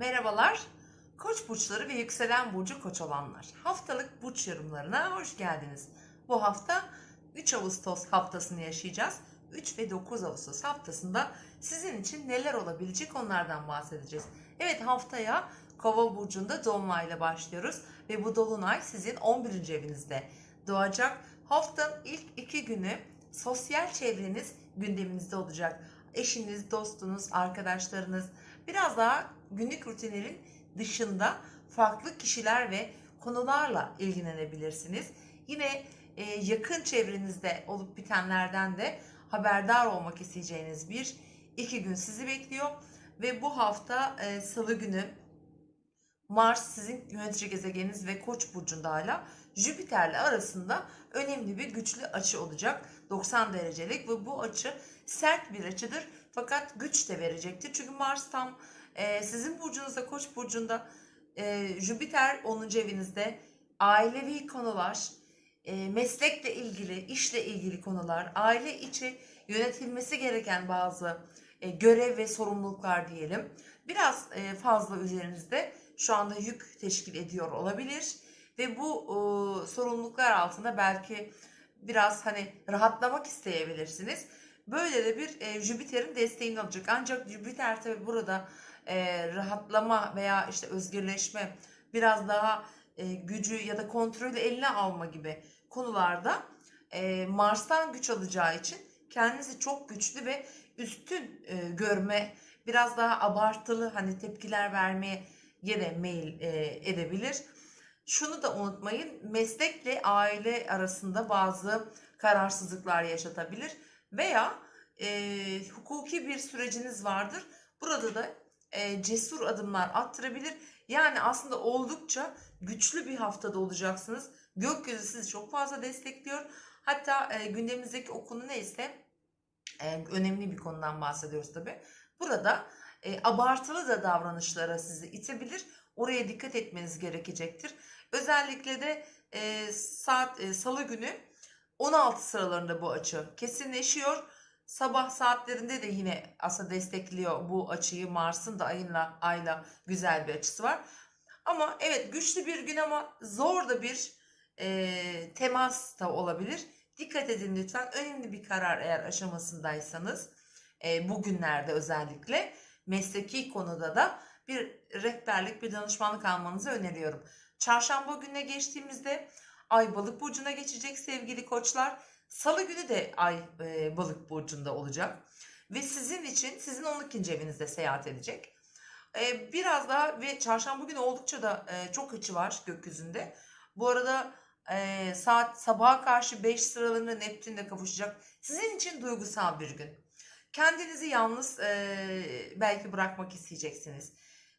Merhabalar. Koç burçları ve yükselen burcu koç olanlar. Haftalık burç yorumlarına hoş geldiniz. Bu hafta 3 Ağustos haftasını yaşayacağız. 3 ve 9 Ağustos haftasında sizin için neler olabilecek onlardan bahsedeceğiz. Evet haftaya Kova burcunda dolunayla başlıyoruz ve bu dolunay sizin 11. evinizde doğacak. Haftanın ilk iki günü sosyal çevreniz gündeminizde olacak. Eşiniz, dostunuz, arkadaşlarınız biraz daha günlük rutinlerin dışında farklı kişiler ve konularla ilgilenebilirsiniz. Yine e, yakın çevrenizde olup bitenlerden de haberdar olmak isteyeceğiniz bir iki gün sizi bekliyor. Ve bu hafta e, salı günü Mars sizin yönetici gezegeniniz ve Koç burcunda hala Jüpiter'le arasında önemli bir güçlü açı olacak. 90 derecelik ve bu açı sert bir açıdır fakat güç de verecektir. Çünkü Mars tam e, sizin burcunuzda Koç burcunda e, Jüpiter 10. evinizde ailevi konular, e, meslekle ilgili, işle ilgili konular, aile içi yönetilmesi gereken bazı e, görev ve sorumluluklar diyelim. Biraz e, fazla üzerinizde şu anda yük teşkil ediyor olabilir ve bu e, sorumluluklar altında belki biraz hani rahatlamak isteyebilirsiniz. Böyle de bir e, Jüpiter'in desteğini alacak. Ancak Jüpiter tabi burada e, rahatlama veya işte özgürleşme, biraz daha e, gücü ya da kontrolü eline alma gibi konularda e, Mars'tan güç alacağı için kendinizi çok güçlü ve üstün e, görme, biraz daha abartılı hani tepkiler vermeye yine meyil e, edebilir. Şunu da unutmayın, meslekle aile arasında bazı kararsızlıklar yaşatabilir veya e, hukuki bir süreciniz vardır. Burada da e, cesur adımlar attırabilir. Yani aslında oldukça güçlü bir haftada olacaksınız. Gökyüzü sizi çok fazla destekliyor. Hatta e, gündemimizdeki o konu neyse e, önemli bir konudan bahsediyoruz tabi. Burada e, abartılı da davranışlara sizi itebilir. Oraya dikkat etmeniz gerekecektir. Özellikle de e, saat e, salı günü 16 sıralarında bu açı kesinleşiyor. Sabah saatlerinde de yine aslında destekliyor bu açıyı. Mars'ın da ayınla ayla güzel bir açısı var. Ama evet güçlü bir gün ama zor da bir e, temas da olabilir. Dikkat edin lütfen. Önemli bir karar eğer aşamasındaysanız e, bugünlerde özellikle mesleki konuda da bir rehberlik, bir danışmanlık almanızı öneriyorum. Çarşamba gününe geçtiğimizde Ay balık burcuna geçecek sevgili koçlar. Salı günü de Ay e, balık burcunda olacak. Ve sizin için sizin 12. evinizde seyahat edecek. E, biraz daha ve çarşamba günü oldukça da e, çok açı var gökyüzünde. Bu arada e, saat sabaha karşı 5 sıralarında Neptün'le kavuşacak. Sizin için duygusal bir gün. Kendinizi yalnız e, belki bırakmak isteyeceksiniz.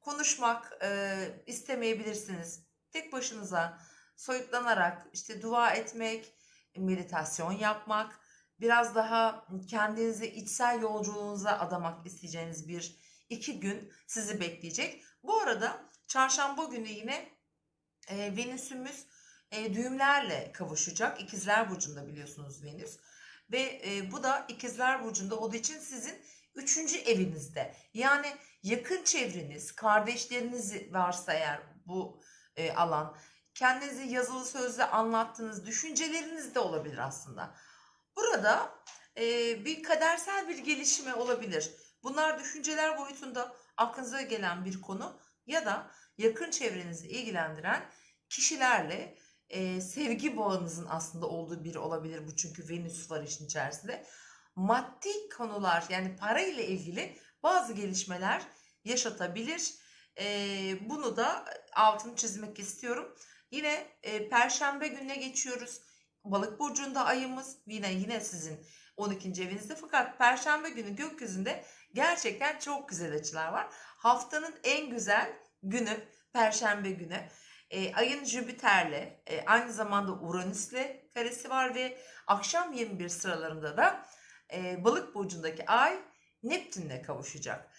Konuşmak e, istemeyebilirsiniz. Tek başınıza soyutlanarak işte dua etmek, meditasyon yapmak, biraz daha kendinizi içsel yolculuğunuza adamak isteyeceğiniz bir iki gün sizi bekleyecek. Bu arada çarşamba günü yine e, Venüs'ümüz e, düğümlerle kavuşacak. İkizler Burcu'nda biliyorsunuz Venüs. Ve e, bu da İkizler Burcu'nda olduğu için sizin üçüncü evinizde. Yani yakın çevreniz, kardeşleriniz varsa eğer bu e, alan kendinizi yazılı sözle anlattığınız düşünceleriniz de olabilir aslında. Burada e, bir kadersel bir gelişme olabilir. Bunlar düşünceler boyutunda aklınıza gelen bir konu ya da yakın çevrenizi ilgilendiren kişilerle e, sevgi bağınızın aslında olduğu biri olabilir bu çünkü Venüs var işin içerisinde. Maddi konular yani para ile ilgili bazı gelişmeler yaşatabilir. E, bunu da altını çizmek istiyorum. Yine e, Perşembe gününe geçiyoruz. Balık burcunda ayımız yine yine sizin 12. evinizde fakat Perşembe günü gökyüzünde gerçekten çok güzel açılar var. Haftanın en güzel günü Perşembe günü. E, ayın Jüpiter'le e, aynı zamanda Uranüs'le karesi var ve akşam 21 sıralarında da e, Balık burcundaki ay Neptün'le kavuşacak.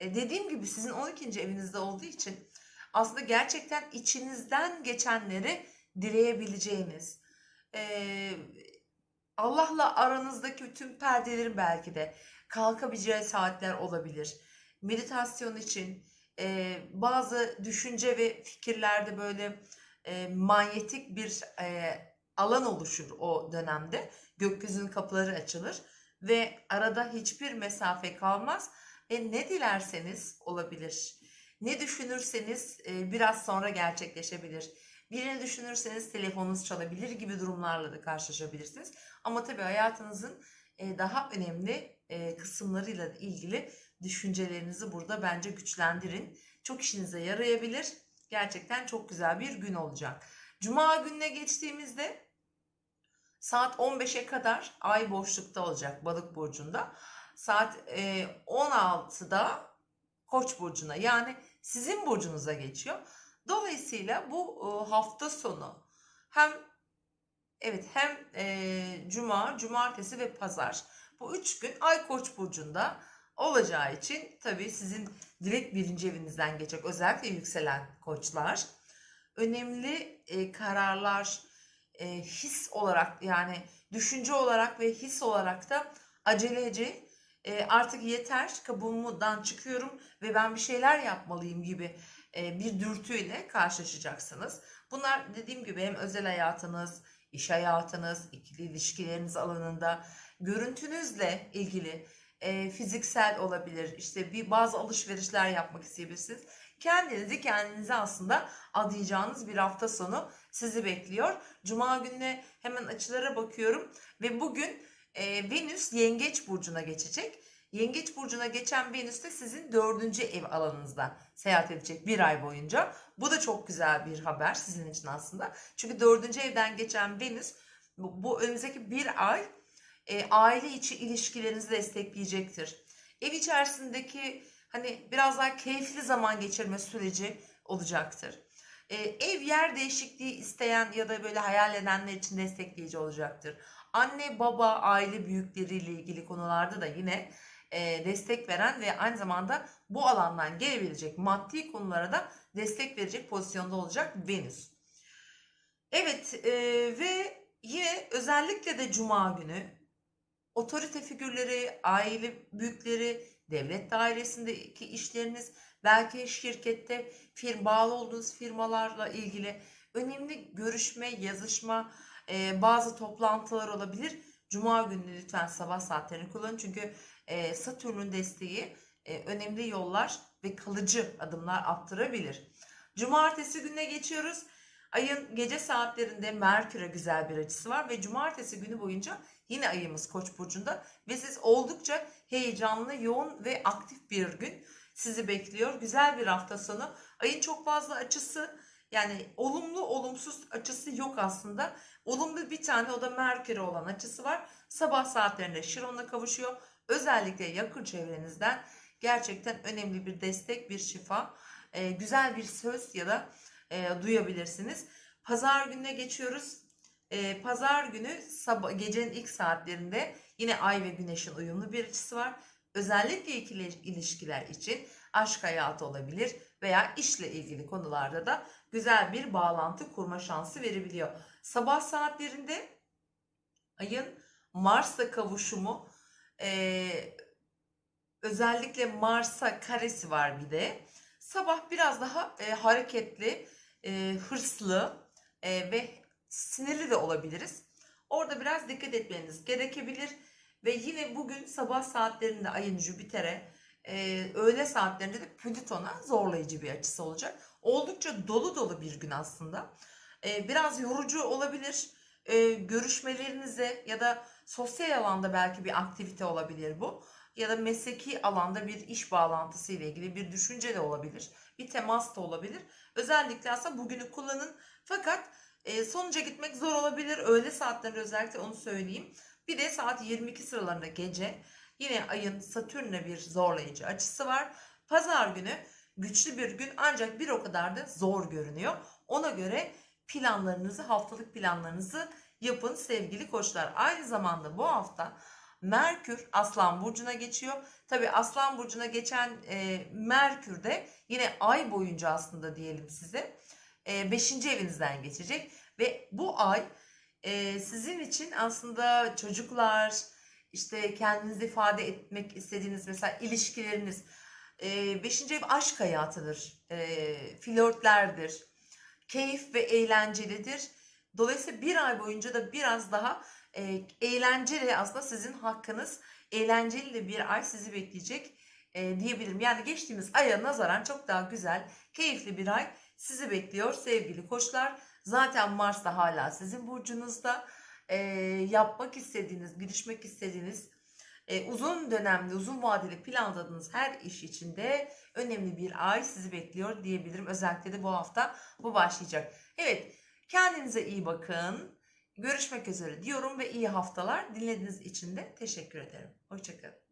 E, dediğim gibi sizin 12. evinizde olduğu için aslında gerçekten içinizden geçenleri dileyebileceğiniz, e, Allah'la aranızdaki tüm perdelerin belki de kalkabileceği saatler olabilir. Meditasyon için, e, bazı düşünce ve fikirlerde böyle e, manyetik bir e, alan oluşur o dönemde. Gökyüzünün kapıları açılır ve arada hiçbir mesafe kalmaz ve ne dilerseniz olabilir. Ne düşünürseniz e, biraz sonra gerçekleşebilir. Birini düşünürseniz telefonunuz çalabilir gibi durumlarla da karşılaşabilirsiniz. Ama tabii hayatınızın e, daha önemli e, kısımlarıyla ilgili düşüncelerinizi burada bence güçlendirin. Çok işinize yarayabilir. Gerçekten çok güzel bir gün olacak. Cuma gününe geçtiğimizde saat 15'e kadar ay boşlukta olacak balık burcunda. Saat e, 16'da koç burcuna yani sizin burcunuza geçiyor. Dolayısıyla bu e, hafta sonu hem evet hem e, cuma, cumartesi ve pazar bu üç gün ay koç burcunda olacağı için tabii sizin direkt birinci evinizden geçecek özellikle yükselen koçlar önemli e, kararlar e, his olarak yani düşünce olarak ve his olarak da aceleci e, artık yeter kabuğumdan çıkıyorum ve ben bir şeyler yapmalıyım gibi e, bir dürtüyle karşılaşacaksınız. Bunlar dediğim gibi hem özel hayatınız, iş hayatınız, ikili ilişkileriniz alanında, görüntünüzle ilgili e, fiziksel olabilir. İşte bir bazı alışverişler yapmak isteyebilirsiniz. Kendinizi kendinize aslında adayacağınız bir hafta sonu sizi bekliyor. Cuma gününe hemen açılara bakıyorum ve bugün e, Venüs Yengeç burcuna geçecek. Yengeç burcuna geçen Venüs de sizin dördüncü ev alanınızda seyahat edecek bir ay boyunca. Bu da çok güzel bir haber sizin için aslında. Çünkü dördüncü evden geçen Venüs bu, bu önümüzdeki bir ay e, aile içi ilişkilerinizi destekleyecektir. Ev içerisindeki hani biraz daha keyifli zaman geçirme süreci olacaktır. E, ev yer değişikliği isteyen ya da böyle hayal edenler için destekleyici olacaktır. Anne baba aile büyükleriyle ilgili konularda da yine e, destek veren ve aynı zamanda bu alandan gelebilecek maddi konulara da destek verecek pozisyonda olacak Venüs. Evet e, ve yine özellikle de Cuma günü otorite figürleri, aile büyükleri, devlet dairesindeki işleriniz, belki şirkette firm bağlı olduğunuz firmalarla ilgili önemli görüşme, yazışma, e, bazı toplantılar olabilir. Cuma günü lütfen sabah saatlerini kullanın çünkü e, Satürn'ün desteği e, önemli yollar ve kalıcı adımlar attırabilir. Cumartesi gününe geçiyoruz. Ayın gece saatlerinde Merkür'e güzel bir açısı var ve cumartesi günü boyunca yine ayımız Koç burcunda ve siz oldukça heyecanlı, yoğun ve aktif bir gün sizi bekliyor. Güzel bir hafta sonu. Ayın çok fazla açısı yani olumlu olumsuz açısı yok aslında. Olumlu bir tane o da Merkür'e olan açısı var. Sabah saatlerinde Şiron'la kavuşuyor. Özellikle yakın çevrenizden gerçekten önemli bir destek, bir şifa, e, güzel bir söz ya da e, duyabilirsiniz. Pazar gününe geçiyoruz. E, Pazar günü sabah, gecenin ilk saatlerinde yine Ay ve Güneş'in uyumlu bir açısı var. Özellikle ikili ilişkiler için aşk hayatı olabilir veya işle ilgili konularda da güzel bir bağlantı kurma şansı verebiliyor. Sabah saatlerinde ayın Mars'la kavuşumu e, özellikle Mars'a karesi var bir de. Sabah biraz daha e, hareketli, e, hırslı e, ve sinirli de olabiliriz. Orada biraz dikkat etmeniz gerekebilir. Ve yine bugün sabah saatlerinde ayın Jüpiter'e, e, öğle saatlerinde de Plüton'a zorlayıcı bir açısı olacak. Oldukça dolu dolu bir gün aslında. E, biraz yorucu olabilir. E, görüşmelerinize ya da sosyal alanda belki bir aktivite olabilir bu. Ya da mesleki alanda bir iş bağlantısı ile ilgili bir düşünce de olabilir. Bir temas da olabilir. Özellikle aslında bugünü kullanın. Fakat e, sonuca gitmek zor olabilir. Öğle saatlerinde özellikle onu söyleyeyim. Bir de saat 22 sıralarında gece yine ayın Satürn'e bir zorlayıcı açısı var. Pazar günü güçlü bir gün ancak bir o kadar da zor görünüyor. Ona göre planlarınızı, haftalık planlarınızı yapın sevgili koçlar. Aynı zamanda bu hafta Merkür Aslan Burcu'na geçiyor. Tabi Aslan Burcu'na geçen e, Merkür de yine ay boyunca aslında diyelim size 5. E, evinizden geçecek. Ve bu ay e, sizin için aslında çocuklar, işte kendinizi ifade etmek istediğiniz mesela ilişkileriniz, E, beşinci ev aşk hayatıdır. Flörtlerdir. Keyif ve eğlencelidir. Dolayısıyla bir ay boyunca da biraz daha eğlenceli aslında sizin hakkınız. Eğlenceli de bir ay sizi bekleyecek diyebilirim. Yani geçtiğimiz aya nazaran çok daha güzel, keyifli bir ay sizi bekliyor sevgili koçlar. Zaten Mars da hala sizin burcunuzda. E, yapmak istediğiniz, girişmek istediğiniz, e, uzun dönemli, uzun vadeli planladığınız her iş içinde önemli bir ay sizi bekliyor diyebilirim. Özellikle de bu hafta bu başlayacak. Evet, kendinize iyi bakın. Görüşmek üzere diyorum ve iyi haftalar. Dinlediğiniz için de teşekkür ederim. Hoşçakalın.